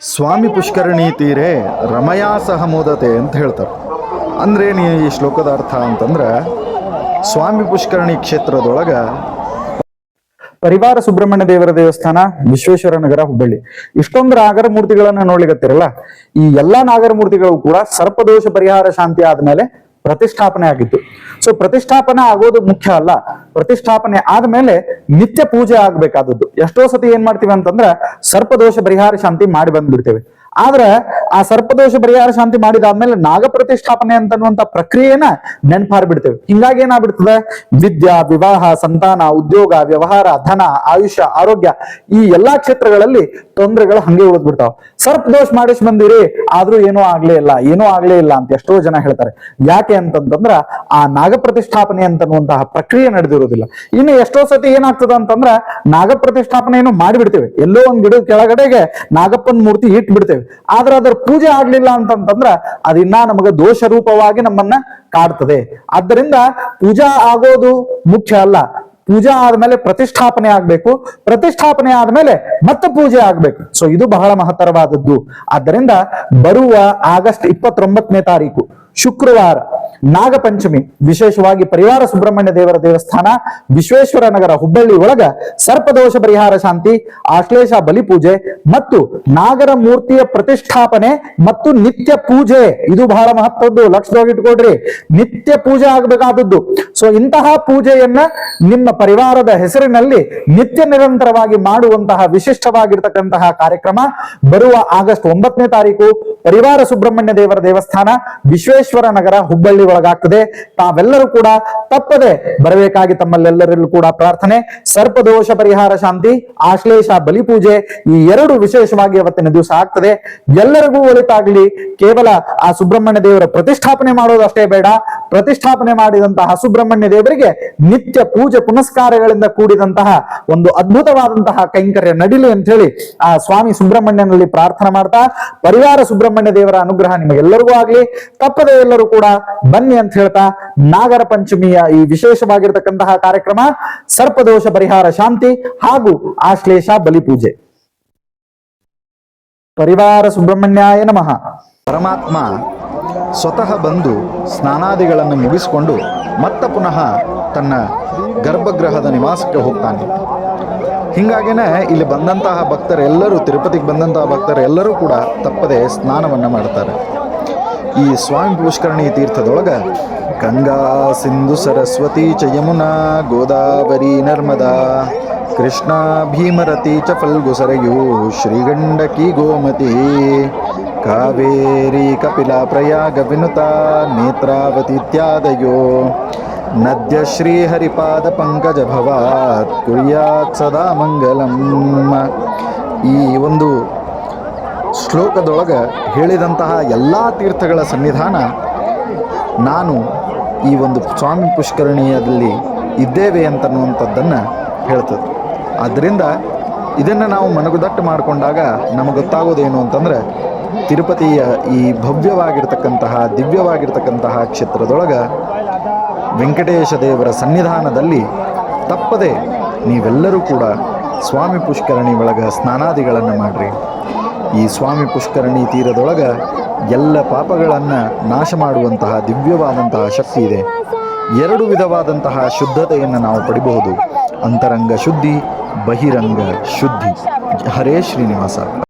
ಸ್ವಾಮಿ ಪುಷ್ಕರಣಿ ತೀರೆ ರಮಯಾ ಸಹ ಮೋದತೆ ಅಂತ ಹೇಳ್ತಾರೆ. ಅಂದ್ರೇನು ಈ ಶ್ಲೋಕದ ಅರ್ಥ ಅಂತಂದ್ರೆ ಸ್ವಾಮಿ ಪುಷ್ಕರಣಿ ಕ್ಷೇತ್ರದೊಳಗೆ ಪರಿವಾರ ಸುಬ್ರಹ್ಮಣ್ಯ ದೇವರ ದೇವಸ್ಥಾನ, ವಿಶ್ವೇಶ್ವರ ನಗರ, ಹುಬ್ಬಳ್ಳಿ. ಇಷ್ಟೊಂದು ನಾಗರ ಮೂರ್ತಿಗಳನ್ನ ನೋಡ್ಲಿಕ್ಕೆ ಈ ಎಲ್ಲಾ ನಾಗರ ಮೂರ್ತಿಗಳು ಕೂಡ ಸರ್ಪದೋಷ ಪರಿಹಾರ ಶಾಂತಿ ಆದ್ಮೇಲೆ ಪ್ರತಿಷ್ಠಾಪನೆ ಆಗಿತ್ತು. ಸೊ ಪ್ರತಿಷ್ಠಾಪನೆ ಆಗೋದು ಮುಖ್ಯ ಅಲ್ಲ. ಪ್ರತಿಷ್ಠಾಪನೆ ಆದ್ಮೇಲೆ ನಿತ್ಯ ಪೂಜೆ ಆಗ್ಬೇಕಾದದ್ದು. ಎಷ್ಟೋ ಸತಿ ಏನ್ ಮಾಡ್ತೀವಿ ಅಂತಂದ್ರ ಸರ್ಪದೋಷ, ಪರಿಹಾರ, ಶಾಂತಿ ಮಾಡಿ ಬಂದ್ಬಿಡ್ತೇವೆ. ಆದ್ರೆ ಆ ಸರ್ಪದೋಷ ಪರಿಹಾರ ಶಾಂತಿ ಮಾಡಿದಾದ್ಮೇಲೆ ನಾಗ ಪ್ರತಿಷ್ಠಾಪನೆ ಅಂತನ್ನುವಂತ ಪ್ರಕ್ರಿಯೆನ ನೆನ್ಪಾರ್ಬಿಡ್ತೇವೆ. ಹಿಂಗಾಗಿ ಏನಾಗ್ಬಿಡ್ತದೆ? ವಿದ್ಯಾ, ವಿವಾಹ, ಸಂತಾನ, ಉದ್ಯೋಗ, ವ್ಯವಹಾರ, ಧನ, ಆಯುಷ್ಯ, ಆರೋಗ್ಯ ಈ ಎಲ್ಲಾ ಕ್ಷೇತ್ರಗಳಲ್ಲಿ ತೊಂದರೆಗಳು ಹಂಗೆ ಉಳಿದ್ಬಿಡ್ತಾವ. ಸರ್ಪದೋಷ ಮಾಡಿಸ್ ಬಂದಿರಿ, ಆದ್ರೂ ಏನೂ ಆಗ್ಲೇ ಇಲ್ಲ, ಏನೂ ಆಗ್ಲೇ ಇಲ್ಲ ಅಂತ ಎಷ್ಟೋ ಜನ ಹೇಳ್ತಾರೆ. ಯಾಕೆ ಅಂತಂತಂದ್ರ ಆ ನಾಗ ಪ್ರತಿಷ್ಠಾಪನೆ ಅಂತನ್ನುವಂತಹ ಪ್ರಕ್ರಿಯೆ ನಡೆದಿರೋದಿಲ್ಲ. ಇನ್ನು ಎಷ್ಟೋ ಸತಿ ಏನಾಗ್ತದ ಅಂತಂದ್ರ ನಾಗ ಪ್ರತಿಷ್ಠಾಪನೆಯನ್ನು ಮಾಡಿಬಿಡ್ತೇವೆ. ಎಲ್ಲೋ ಒಂದ್ ಗಿಡದ ಕೆಳಗಡೆಗೆ ನಾಗಪ್ಪನ ಮೂರ್ತಿ ಇಟ್ ಬಿಡ್ತೇವೆ ಆದ್ರೆ ಅದರ ಪೂಜೆ ಆಗ್ಲಿಲ್ಲ ಅಂತಂತಂದ್ರ ಅದಿನ್ನ ನಮಗೆ ದೋಷ ರೂಪವಾಗಿ ನಮ್ಮನ್ನ ಕಾಡ್ತದೆ. ಆದ್ದರಿಂದ ಪೂಜಾ ಆಗೋದು ಮುಖ್ಯ ಅಲ್ಲ. ಪೂಜಾ ಆದ್ಮೇಲೆ ಪ್ರತಿಷ್ಠಾಪನೆ ಆಗ್ಬೇಕು. ಪ್ರತಿಷ್ಠಾಪನೆ ಆದ್ಮೇಲೆ ಮತ್ತೆ ಪೂಜೆ ಆಗ್ಬೇಕು. ಸೊ ಇದು ಬಹಳ ಮಹತ್ತರವಾದದ್ದು. ಆದ್ದರಿಂದ ಬರುವ ಆಗಸ್ಟ್ ಇಪ್ಪತ್ತೊಂಬತ್ತನೇ ತಾರೀಕು, ಶುಕ್ರವಾರ. ನಾಗಪಂಚಮಿ, ವಿಶೇಷವಾಗಿ ಪರಿವಾರ ಸುಬ್ರಹ್ಮಣ್ಯ ದೇವರ ದೇವಸ್ಥಾನ, ವಿಶ್ವೇಶ್ವರ ನಗರ ಹುಬ್ಬಳ್ಳಿ ಒಳಗ ಸರ್ಪದೋಷ ಪರಿಹಾರ ಶಾಂತಿ, ಆಶ್ಲೇಷ ಬಲಿ ಪೂಜೆ ಮತ್ತು ನಾಗರ ಮೂರ್ತಿಯ ಪ್ರತಿಷ್ಠಾಪನೆ ಮತ್ತು ನಿತ್ಯ ಪೂಜೆ. ಇದು ಬಹಳ ಮಹತ್ವದ್ದು. ಲಕ್ಷದೊಳಗೆ ನಿತ್ಯ ಪೂಜೆ ಆಗಬೇಕಾದದ್ದು. ಸೊ ಇಂತಹ ಪೂಜೆಯನ್ನ ನಿಮ್ಮ ಪರಿವಾರದ ಹೆಸರಿನಲ್ಲಿ ನಿತ್ಯ ನಿರಂತರವಾಗಿ ಮಾಡುವಂತಹ ವಿಶಿಷ್ಟವಾಗಿರ್ತಕ್ಕಂತಹ ಕಾರ್ಯಕ್ರಮ ಬರುವ ಆಗಸ್ಟ್ ಒಂಬತ್ತನೇ ತಾರೀಕು ಪರಿವಾರ ಸುಬ್ರಹ್ಮಣ್ಯ ದೇವರ ದೇವಸ್ಥಾನ ವಿಶ್ವೇಶ್ವರ ನಗರ ಹುಬ್ಬಳ್ಳಿ ಒಳಗಾಗ್ತದೆ. ತಾವೆಲ್ಲರೂ ಕೂಡ ತಪ್ಪದೆ ಬರಬೇಕಾಗಿ ತಮ್ಮಲ್ಲೆಲ್ಲರಲ್ಲೂ ಕೂಡ ಪ್ರಾರ್ಥನೆ ಸರ್ಪದೋಷ ಪರಿಹಾರ ಶಾಂತಿ, ಆಶ್ಲೇಷ ಬಲಿಪೂಜೆ ಈ ಎರಡು ವಿಶೇಷವಾಗಿ ಅವತ್ತಿನ ದಿವಸ ಆಗ್ತದೆ. ಎಲ್ಲರಿಗೂ ಒಳಿತಾಗ್ಲಿ. ಕೇವಲ ಆ ಸುಬ್ರಹ್ಮಣ್ಯ ದೇವರ ಪ್ರತಿಷ್ಠಾಪನೆ ಮಾಡೋದು ಅಷ್ಟೇ ಬೇಡ. ಪ್ರತಿಷ್ಠಾಪನೆ ಮಾಡಿದಂತಹ ಸುಬ್ರಹ್ಮಣ್ಯ ದೇವರಿಗೆ ನಿತ್ಯ ಪೂಜೆ ಪುನಸ್ಕಾರಗಳಿಂದ ಕೂಡಿದಂತಹ ಒಂದು ಅದ್ಭುತವಾದಂತಹ ಕೈಂಕರ್ಯ ನಡಿಲಿ ಅಂತ ಹೇಳಿ ಆ ಸ್ವಾಮಿ ಸುಬ್ರಹ್ಮಣ್ಯನಲ್ಲಿ ಪ್ರಾರ್ಥನೆ ಮಾಡ್ತಾ, ಪರಿವಾರ ಸುಬ್ರಹ್ಮಣ್ಯ ದೇವರ ಅನುಗ್ರಹ ನಿಮಗೆಲ್ಲರಿಗೂ ಆಗ್ಲಿ. ತಪ್ಪದೆ ಎಲ್ಲರೂ ಕೂಡ ಬನ್ನಿ ಅಂತ ಹೇಳ್ತಾ, ನಾಗರ ಪಂಚಮಿಯ ಈ ವಿಶೇಷವಾಗಿರ್ತಕ್ಕಂತಹ ಕಾರ್ಯಕ್ರಮ, ಸರ್ಪದೋಷ ಪರಿಹಾರ ಶಾಂತಿ ಹಾಗೂ ಆಶ್ಲೇಷ ಬಲಿಪೂಜೆ ಪರಿವಾರ ಸುಬ್ರಹ್ಮಣ್ಯಾಯ ನಮಃ. ಪರಮಾತ್ಮ ಸ್ವತಃ ಬಂದು ಸ್ನಾನಾದಿಗಳನ್ನು ಮುಗಿಸಿಕೊಂಡು ಮತ್ತ ಪುನಃ ತನ್ನ ಗರ್ಭಗೃಹದ ನಿವಾಸಕ್ಕೆ ಹೋಗ್ತಾನೆ. ಹೀಗಾಗಿನೇ ಇಲ್ಲಿ ಬಂದಂತಹ ಭಕ್ತರೆಲ್ಲರೂ ತಿರುಪತಿಗೆ ಬಂದಂತಹ ಭಕ್ತರೆಲ್ಲರೂ ಕೂಡ ತಪ್ಪದೆ ಸ್ನಾನವನ್ನು ಮಾಡ್ತಾರೆ. ಈ ಸ್ವಾಮಿ ಪುಷ್ಕರಣಿ ತೀರ್ಥದೊಳಗೆ ಗಂಗಾ ಸಿಂಧು ಸರಸ್ವತಿ ಚ ಯಮುನಾ ಗೋದಾವರಿ ನರ್ಮದಾ, ಕೃಷ್ಣ ಭೀಮರತಿ ಚ ಫಲ್ಗು ಸರಯು ಶ್ರೀಗಂಡಕಿ ಗೋಮತಿ. ಕಾವೇರಿ ಕಪಿಲಾ ಪ್ರಯಾಗ ವಿನುತ ನೇತ್ರಾವತಿ ಇತ್ಯಾದಯೋ ನದ್ಯ ಶ್ರೀಹರಿಪಾದ ಪಂಕಜ ಭವಾತ್ ಕುರಿಯಾತ್ ಸದಾ ಮಂಗಲಂ. ಈ ಒಂದು ಶ್ಲೋಕದೊಳಗೆ ಹೇಳಿದಂತಹ ಎಲ್ಲ ತೀರ್ಥಗಳ ಸನ್ನಿಧಾನ ನಾನು ಈ ಒಂದು ಸ್ವಾಮಿ ಪುಷ್ಕರಣಿಯಲ್ಲಿ ಇದ್ದೇವೆ ಅಂತನ್ನುವಂಥದ್ದನ್ನು ಹೇಳ್ತದೆ. ಆದ್ದರಿಂದ ಇದನ್ನು ನಾವು ಮನಗುದಟ್ಟು ಮಾಡಿಕೊಂಡಾಗ ನಮಗೆ ಗೊತ್ತಾಗೋದೇನು ಅಂತಂದ್ರೆ ತಿರುಪತಿಯ ಈ ಭವ್ಯವಾಗಿರ್ತಕ್ಕಂತಹ, ದಿವ್ಯವಾಗಿರ್ತಕ್ಕಂತಹ ಕ್ಷೇತ್ರದೊಳಗೆ ವೆಂಕಟೇಶ ದೇವರ ಸನ್ನಿಧಾನದಲ್ಲಿ ತಪ್ಪದೆ ನೀವೆಲ್ಲರೂ ಕೂಡ ಸ್ವಾಮಿ ಪುಷ್ಕರಣಿ ಒಳಗೆ ಸ್ನಾನಾದಿಗಳನ್ನು ಮಾಡಿರಿ. ಈ ಸ್ವಾಮಿ ಪುಷ್ಕರಣಿ ತೀರದೊಳಗೆ ಎಲ್ಲ ಪಾಪಗಳನ್ನು ನಾಶ ಮಾಡುವಂತಹ ದಿವ್ಯವಾದಂತಹ ಶಕ್ತಿ ಇದೆ. ಎರಡು ವಿಧವಾದಂತಹ ಶುದ್ಧತೆಯನ್ನು ನಾವು ಪಡಿಬಹುದು. ಅಂತರಂಗ ಶುದ್ಧಿ, ಬಹಿರಂಗ ಶುದ್ಧಿ. ಹರೇ ಶ್ರೀನಿವಾಸ.